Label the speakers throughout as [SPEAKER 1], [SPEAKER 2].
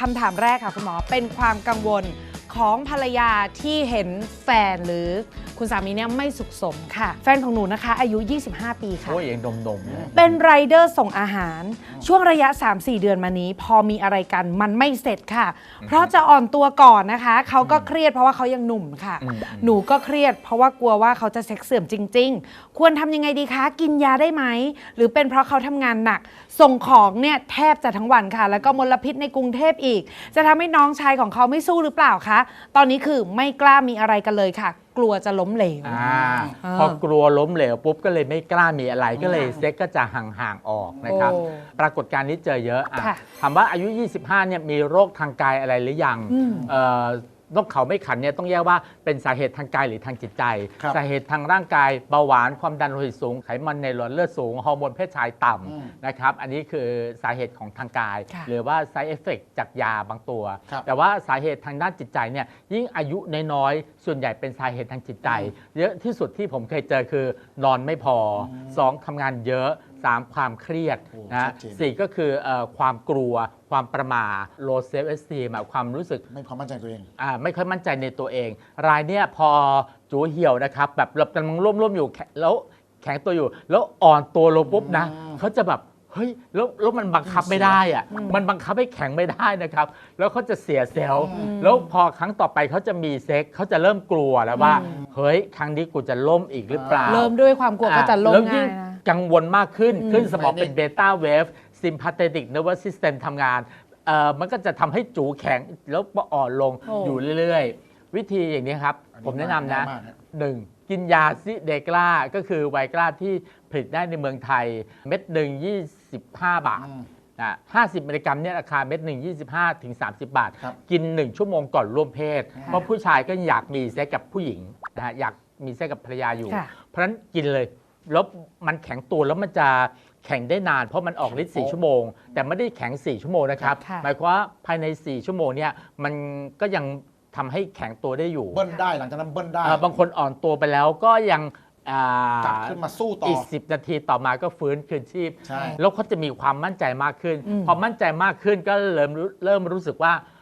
[SPEAKER 1] คำถามแรกค่ะคุณหมอเป็นความกังวล ของภรรยาที่เห็นแฟนหรือคุณสามีเนี่ยไม่สุขสมค่ะ แฟนของหนูนะคะ อายุ 25 ปีค่ะ
[SPEAKER 2] โอ้ยยังดมๆนะ
[SPEAKER 1] เป็นไรเดอร์ส่งอาหาร ช่วงระยะ 3-4 เดือนมานี้ พอมีอะไรกันมันไม่เสร็จค่ะ เพราะจะอ่อนตัวก่อนนะคะ เขาก็เครียดเพราะว่าเขายังหนุ่มค่ะ
[SPEAKER 2] อืม
[SPEAKER 1] หนูก็เครียด เพราะว่ากลัวว่าเขาจะเซ็กเสื่อมจริง ๆ ควรทำยังไงดีคะ กินยาได้ไหม หรือเป็นเพราะเขาทำงานหนัก ส่งของเนี่ยแทบจะทั้งวันค่ะ แล้วก็มลพิษในกรุงเทพอีก จะทำให้น้องชายของเขาไม่สู้หรือเปล่าคะตอนนี้คือไม่กล้ามีอะไรกันเลยค่ะ กลัวจะล้มเหลว
[SPEAKER 2] อ่า
[SPEAKER 1] อ่า
[SPEAKER 2] พอกลัวล้มเหลวปุ๊บก็เลยไม่กล้ามีอะไรก็เลยเซ็กก็จะห่างๆออกนะครับ
[SPEAKER 1] โอ้
[SPEAKER 2] ปรากฏการณ์นี้เจอเยอะอะ
[SPEAKER 1] ค่ะ
[SPEAKER 2] ถามว่าอายุ 25เนี่ยมีโรคทางกายอะไรหรือยัง
[SPEAKER 1] อืม
[SPEAKER 2] เอ่อ นกเขาไม่ขันเนี่ยต้องแยกว่าเป็นสาเหตุทางกายหรือทางจิตใจ
[SPEAKER 3] ครับ
[SPEAKER 2] สาเหตุทางร่างกายเบาหวานความดันโลหิตสูง ไขมันในหลอดเลือดสูง ฮอร์โมนเพศชายต่
[SPEAKER 3] อืมำ
[SPEAKER 2] นะครับ อันนี้คือสาเหตุของทางกาย
[SPEAKER 1] ค่ะ
[SPEAKER 2] หรือว่า side effect จากยาบางตัว
[SPEAKER 3] ครับ
[SPEAKER 2] แต่ว่าสาเหตุทางด้านจิตใจเนี่ยยิ่งอายุน้อยๆส่วนใหญ่เป็นสาเหตุทางจิตใจ เยอะที่สุดที่ผมเคยเจอคือนอนไม่พออสองทำงานเยอะสามความเครียด
[SPEAKER 3] โอ้
[SPEAKER 2] นะ
[SPEAKER 3] ชัดเจน
[SPEAKER 2] สี่ก็คือเอ่อความกลัว ความประมา low self esteem อะความรู้สึก
[SPEAKER 3] ไม่ความมั่นใจตัวเอง
[SPEAKER 2] อ่าไม่ค่อยมั่นใจในตัวเอง รายเนี่ยพอจูเหี่ยวนะครับ แบบเรากำลังร่วมๆอยู่แขแล้วแข็งตัวอยู่ แล้วอ่อนตัวลงปุ๊บนะ
[SPEAKER 3] อืม
[SPEAKER 2] เขาจะแบบเฮ้ยแล้วแล้วมันบังคับไม่ได้อะมันบังคับให้แข็งไม่ได้นะครับ แล้วเขาจะเสียเซลล์แล้วพอครั้งต่อไปเขาจะมีเซ็กเขาจะเริ่มกลัวแล้วว่า เฮ้ยครั้งนี้กูจะล่มอีกหรือเปล่า
[SPEAKER 1] เริ่มด้วยความกลัวก็จะล้ม
[SPEAKER 2] แล้ว
[SPEAKER 1] ง่า
[SPEAKER 2] ยิ่
[SPEAKER 1] ย
[SPEAKER 2] ง
[SPEAKER 1] นะ
[SPEAKER 2] กังวลมากขึ้น
[SPEAKER 1] อืม
[SPEAKER 2] ขึ้นสมองเป็น
[SPEAKER 3] Panic
[SPEAKER 2] เบต้าเวฟ ซิมพาเตติกเนเวอร์ซิสเต็มทำงานเอ่อมันก็จะทำให้จูแข็งแล้วอ่อนลง
[SPEAKER 1] โอ้
[SPEAKER 2] อยู่เรื่อยๆ วิธีอย่างนี้ครับผมแนะนำนะ
[SPEAKER 3] ง่ายมากฮะ
[SPEAKER 2] หนึ่งกินยาซิเดกราก็คือไวกราที่ผลิตได้ในเมืองไทย เม็ดหนึ่ง25 บาท
[SPEAKER 3] อืม
[SPEAKER 2] นะ50 มิลลิกรัมเนี่ยราคาเม็ดหนึ่ง25 ถึง 30 บาท
[SPEAKER 3] ครับ
[SPEAKER 2] กิน 1 ชั่วโมงก่อนร่วมเพศ เพราะผู้ชายก็อยากมีเซ็กกับผู้หญิงนะฮะอยากมีเซ็กกับภรรยาอยู่
[SPEAKER 1] ค่ะ
[SPEAKER 2] เพราะฉะนั้นกินเลย แล้วมันแข็งตัวแล้วมันจะ แข็งได้นานเพราะมันออกฤทธิ์4ชั่วโมง แต่ไม่ได้แข็ง 4 ชั่วโมงนะครับ
[SPEAKER 1] ค่ะ
[SPEAKER 2] หมายความว่าภายใน 4 ชั่วโมงเนี่ยมันก็ยังทำให้แข็งตัวได้อยู่
[SPEAKER 3] เบิ้ลได้หลังจากนั้นเบิ้ลได้
[SPEAKER 2] เอ่อบางคนอ่อนตัวไปแล้วก็ยังอ่าก
[SPEAKER 3] ลับขึ้นมาสู้ต่อ
[SPEAKER 2] อีก 10 นาทีต่อมาก็ฟื้นคืนชีพ
[SPEAKER 3] ใช่
[SPEAKER 2] แล้วเขาจะมีความมั่นใจมากขึ้น
[SPEAKER 1] อืม
[SPEAKER 2] พอมั่นใจมากขึ้นก็เริ่มรู้เริ่มรู้สึกว่าเอ่อ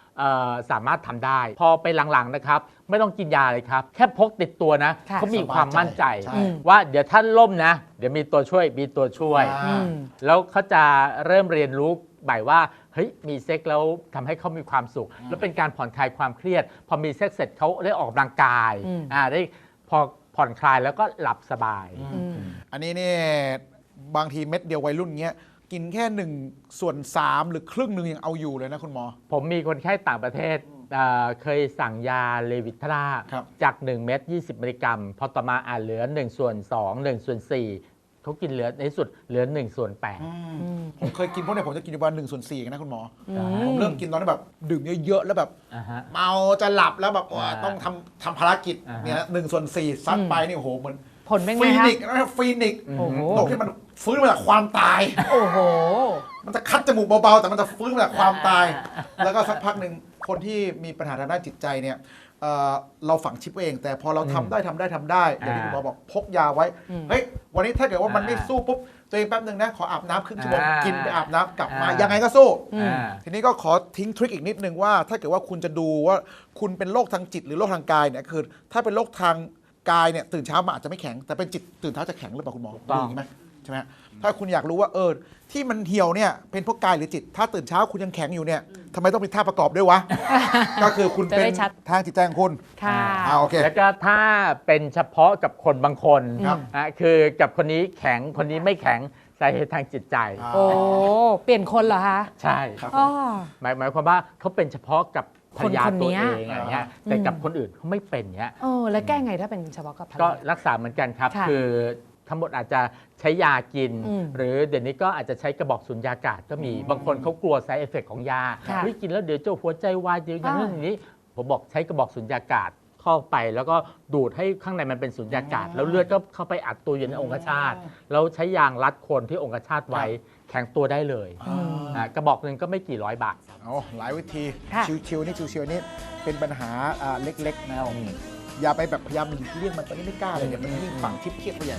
[SPEAKER 2] สามารถทำได้ พอไปหลังๆนะครับไม่ต้องกินยาเลยครับ แค่พกติดตัวนะ
[SPEAKER 1] ค่ะ
[SPEAKER 2] เขามีความมั่นใจ
[SPEAKER 3] ใช่
[SPEAKER 1] อืม
[SPEAKER 2] ว่าเดี๋ยวท่านล่มนะ เดี๋ยวมีตัวช่วยมีตัวช่วย
[SPEAKER 3] อ่า
[SPEAKER 1] อืม
[SPEAKER 2] แล้วเขาจะเริ่มเรียนรู้บ่ายว่าเฮ้ยมีเซ็กแล้วทำให้เขามีความสุข แล้วเป็นการผ่อนคลายความเครียด พอมีเซ็กเสร็จเขาได้ออกกำลังกาย
[SPEAKER 1] อืม
[SPEAKER 2] อ่าได้พอผ่อนคลายแล้วก็หลับสบาย
[SPEAKER 1] อืม
[SPEAKER 3] อันนี้นี่บางทีเม็ดเดียววัยรุ่นเงี้ย กินแค่หนึ่งส่วนสามหรือครึ่งหนึ่งยังเอาอยู่เลยนะคุณหมอ
[SPEAKER 2] ผมมีคนไข้ต่างประเทศเอ่อเคยสั่งยาเลวิทรา
[SPEAKER 3] ครับ
[SPEAKER 2] จาก 1 เม็ด20 มิลลิกรัม พอต่อมาอ่านเหลือ 1 ส่วน 2 1 ส่วน 4เขากินเหลือในที่สุดเหลือ 1 ส่วน 8
[SPEAKER 3] ผมเคยกินพวกเนี้ยผมจะกินอยู่ประมาณหนึ่งส่วนสี่กันนะคุณหมออ
[SPEAKER 1] อืม
[SPEAKER 3] ผมเริ่มกินตอนที่แบบดื่มเยอะๆแล้วแบบ
[SPEAKER 2] อ่าฮะ
[SPEAKER 3] เมาจะหลับแล้วแบบว่า
[SPEAKER 2] อ่า
[SPEAKER 3] ต้องทำทำภารกิจ
[SPEAKER 2] อ่าฮะ
[SPEAKER 3] เนี่ยหนึ่งส่วนสี่ซัดไปนี่โอ้โหเหมือน
[SPEAKER 1] ผลเป็นไง
[SPEAKER 3] ฟี
[SPEAKER 1] คะ
[SPEAKER 3] นิกซ์นะฟีนิกซ์
[SPEAKER 1] โอ้โห
[SPEAKER 3] ตกที่มัน ฟื้นมาจากความตาย
[SPEAKER 1] โอ้โห
[SPEAKER 3] มันจะคัดจมูกเบาๆ แต่มันจะฟื้นมาจากความตาย แล้วก็สักพักหนึ่งคนที่มีปัญหาทางด้านจิตใจเนี่ยเอ่อเราฝังชิปไว้เอง แต่พอเราทำได้ทำได้ทำได้อย่างที่คุณหมอบอกพกยาไว้
[SPEAKER 1] อืม
[SPEAKER 3] เฮ้ย วันนี้ถ้าเกิดว่ามันไม่
[SPEAKER 2] อ่า
[SPEAKER 3] สู้ปุ๊บ ตัวเองแป๊บหนึ่งนะ ขออาบน้ำครึ่งชั่วโมง
[SPEAKER 2] อ่ากิ
[SPEAKER 3] กินไปอาบน้ำกลับมา
[SPEAKER 2] อ่ายั
[SPEAKER 3] ยังไงก็สู้
[SPEAKER 1] อืม
[SPEAKER 2] อ่า
[SPEAKER 3] ทีนี้ก็ขอทิ้งทริคอีกนิดนึงว่า ถ้าเกิดว่าคุณจะดูว่าคุณเป็นโรคทางจิตหรือโรคทางกายเนี่ยคือ ถ้าเป็นโรคทางกายเนี่ยตื่นเช้ามาอาจจะไม่แข็งแต่เป็นจิตตื่นเช้าจะแข็งหรือเปล่าคุณหมอ
[SPEAKER 2] ต้อง
[SPEAKER 3] ดูอย่างนี้ไหมใช่ไหมถ้าคุณอยากรู้ว่าเออที่มันเหี่ยวเนี่ยเป็นเพราะกายหรือจิต ถ้าตื่นเช้าคุณยังแข็งอยู่เนี่ยทำไมต้องมีท่าประกอบด้วยวะ ก็คือคุณ
[SPEAKER 1] จะ
[SPEAKER 3] เป็
[SPEAKER 1] ได้
[SPEAKER 3] น
[SPEAKER 1] ชัด
[SPEAKER 3] ทางจิตใจของคุณ
[SPEAKER 1] ค่ะ
[SPEAKER 3] อ่าโอเค
[SPEAKER 2] แล้วก็ถ้าเป็นเฉพาะกับคนบางคน
[SPEAKER 3] ครับ
[SPEAKER 2] นะคือกับคนนี้แข็งคนนี้ไม่แข็งสาเหตุทางจิตใจ
[SPEAKER 3] อ่า
[SPEAKER 1] โอ้เปลี่ยนคนเหรอคะ
[SPEAKER 2] ใช่
[SPEAKER 3] ครับ
[SPEAKER 1] อ๋อ
[SPEAKER 2] หมายหมายความว่าเขาเป็นเฉพาะกับภรรยา
[SPEAKER 1] คนคน
[SPEAKER 2] ตัว
[SPEAKER 1] เนี้ย
[SPEAKER 2] เองอะไรเงี้ยแต่กับคนอื่นเขาไม่เป็นเงี้ย
[SPEAKER 1] เออแล้วแก้ไงถ้าเป็นเฉพาะกับภรร
[SPEAKER 2] ก็
[SPEAKER 1] ยา
[SPEAKER 2] รักษาเหมือนกันครับ
[SPEAKER 1] ค่ะ
[SPEAKER 2] คือ ทั้งหมดอาจจะใช้ยากิน
[SPEAKER 1] อืม
[SPEAKER 2] หรือเดี๋ยวนี้ก็อาจจะใช้กระบอกสุญญากาศก็มี บางคนเขากลัว side effect ของยา
[SPEAKER 1] ค่ะ
[SPEAKER 2] เฮ้ยกินแล้วเดี๋ยวจะหัวใจวายเดี๋ยวอย่างนั้น
[SPEAKER 1] อ่า
[SPEAKER 2] อย่างนี้ ผมบอกใช้กระบอกสุญญากาศเข้าไป แล้วก็ดูดให้ข้างในมันเป็นสุญญากาศ แล้วเลือดก็เข้าไปอัดตัวอยู่ในองคชาตแล้วใช้ยางรัดโคนที่องคชาตไว้แข็งตัวได้เลย
[SPEAKER 3] อ่า
[SPEAKER 2] อ่ากระบอกหนึ่งก็ไม่กี่ร้อยบาท
[SPEAKER 3] เอาหลายวิธี
[SPEAKER 1] ค่ะ
[SPEAKER 3] ชิวๆนี่ชิวๆนี่เป็นปัญหาอ่าเล็กๆนะ อย่าไปแบบพยายามหลีกเลี่ยงมันตอนนี้ไม่กล้าเลยเดี๋ยวมันยิ่งฝังชิปเครียดไปใหญ่